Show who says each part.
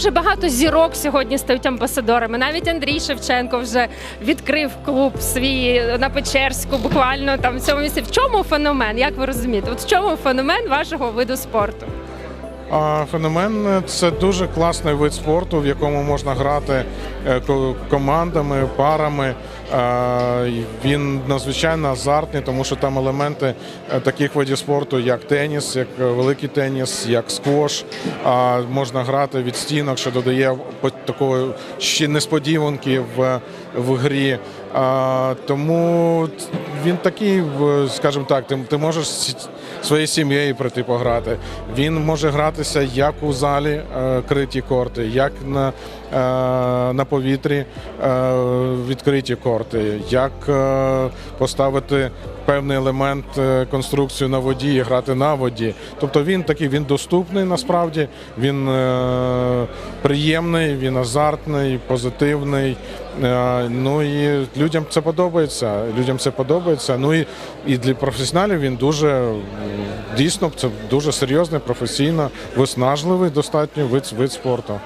Speaker 1: дуже багато зірок сьогодні стають амбасадорами. Навіть Андрій Шевченко вже відкрив клуб свій на Печерську, буквально там в цьому місці. В чому феномен? Як ви розумієте? От в чому феномен вашого виду спорту?
Speaker 2: Феномен це дуже класний вид спорту, в якому можна грати е, командами, парами. Він надзвичайно азартний, тому що там елементи е, таких видів спорту, як теніс, як е, великий теніс, як сквош. А Можна грати від стінок, що додає такої ще несподіванки в, в грі. Тому він такий, скажімо так, ти, ти можеш своєю сім'єю прийти пограти. Він може гратися як у залі е, криті корти, як на, на повітрі відкриті корти, як е, поставити певний елемент е, конструкцію на воді і грати на воді. Тобто він такий, він доступний насправді, він е, приємний, він азартний, позитивний. Ну і людям це подобається. Людям це подобається. Ну і, і для професіоналів він дуже дійсно це дуже серйозний, професійно, виснажливий достатньо вид, вид спорту.